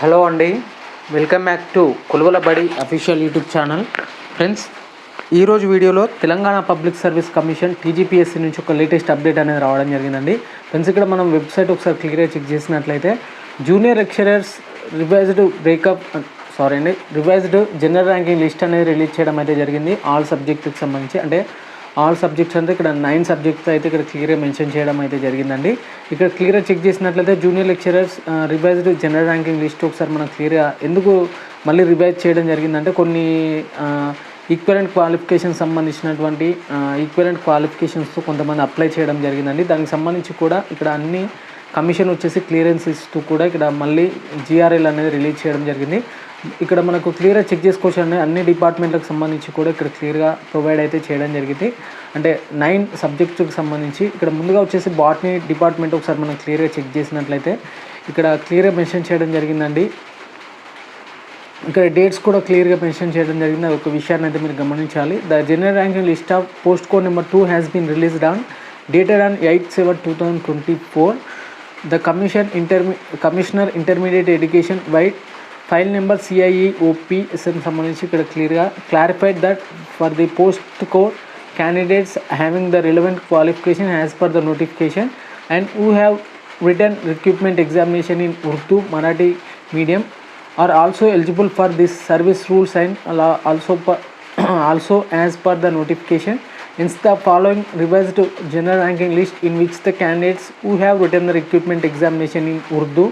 Hello అండి. Welcome back to కొలువల బడి official YouTube channel. Friends ఈరోజు వీడియోలో Telangana public service commission TGPSC నుంచి ఒక లేటెస్ట్ అప్డేట్ అనేది రావడం జరిగిందండి. ఫ్రెండ్స్ ఇక్కడ మనం వెబ్సైట్ ఒకసారి క్లియర్గా చెక్ చేసినట్లయితే junior lecturers revised breakup sorry అండి రివైజ్డ్ జనరల్ ర్యాంకింగ్ లిస్ట్ అనేది రిలీజ్ చేయడం అయితే జరిగింది. ఆల్ సబ్జెక్టుకి సంబంధించి అంటే ఆల్ సబ్జెక్ట్స్ అంటే ఇక్కడ నైన్ సబ్జెక్ట్స్ అయితే ఇక్కడ క్లియర్గా మెన్షన్ చేయడం అయితే జరిగిందండి. ఇక్కడ క్లియర్గా చెక్ చేసినట్లయితే junior lecturers revised general ranking list ఒకసారి మనం క్లియర్గా ఎందుకు మళ్ళీ రివైజ్ చేయడం జరిగిందంటే కొన్ని ఈక్వలెంట్ క్వాలిఫికేషన్ సంబంధించినటువంటి ఈక్వలెంట్ క్వాలిఫికేషన్స్తో కొంతమంది అప్లై చేయడం జరిగిందండి. దానికి సంబంధించి కూడా ఇక్కడ అన్ని కమిషన్ వచ్చేసి క్లియరెన్స్ ఇస్తూ కూడా ఇక్కడ మళ్ళీ జిఆర్ఎల్ అనేది రిలీజ్ చేయడం జరిగింది. ఇక్కడ మనకు క్లియర్గా చెక్ చేసుకోవచ్చు అండి అన్ని డిపార్ట్మెంట్లకు సంబంధించి కూడా ఇక్కడ క్లియర్గా ప్రొవైడ్ అయితే చేయడం జరిగింది. అంటే నైన్ సబ్జెక్ట్స్కి సంబంధించి ఇక్కడ ముందుగా వచ్చేసి బాటనీ డిపార్ట్మెంట్ ఒకసారి మనం క్లియర్గా చెక్ చేసినట్లయితే ఇక్కడ క్లియర్గా మెన్షన్ చేయడం జరిగిందండి. ఇక్కడ డేట్స్ కూడా క్లియర్గా మెన్షన్ చేయడం జరిగింది. అది ఒక విషయాన్ని అయితే మీరు గమనించాలి. The general ranking list of post code number two has been released on dated on eight seven two thousand twenty four the commission inter commissioner intermediate education white file number CIEOPSN సంబంధించి ఇక్కడ క్లియర్గా clarified that for the post code candidates having the relevant qualification as per the notification and who have written recruitment examination in Urdu Marathi medium are also eligible for this service rules and allow- also per, also as per the notification hence the following revised general ranking list in which the candidates who have written the recruitment examination in Urdu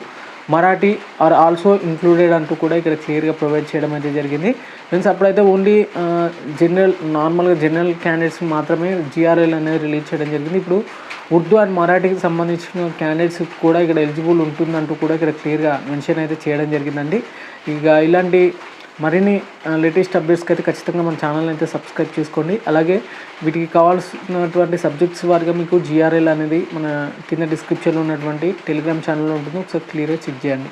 Marathi are also included అంటూ కూడా ఇక్కడ క్లియర్గా provide చేయడం అయితే జరిగింది. Friends అప్పుడైతే only general నార్మల్గా general candidates మాత్రమే జిఆర్ఎల్ అనేది రిలీజ్ చేయడం జరిగింది. ఇప్పుడు ఉర్దూ అండ్ మరాఠీకి సంబంధించిన క్యాండిడేట్స్ కూడా ఇక్కడ ఎలిజిబుల్ ఉంటుందంటూ కూడా ఇక్కడ క్లియర్గా మెన్షన్ అయితే చేయడం జరిగిందండి. ఇక ఇలాంటి మరిన్ని లేటెస్ట్ అప్డేట్స్కి అయితే ఖచ్చితంగా మన ఛానల్ అయితే సబ్స్క్రైబ్ చేసుకోండి. అలాగే వీటికి కావాల్సినటువంటి సబ్జెక్ట్స్ వారిగా మీకు జిఆర్ఎల్ అనేది మన కింద డిస్క్రిప్షన్లో ఉన్నటువంటి టెలిగ్రామ్ ఛానల్లో ఉంటుంది. ఒకసారి క్లియర్గా చెక్ చేయండి.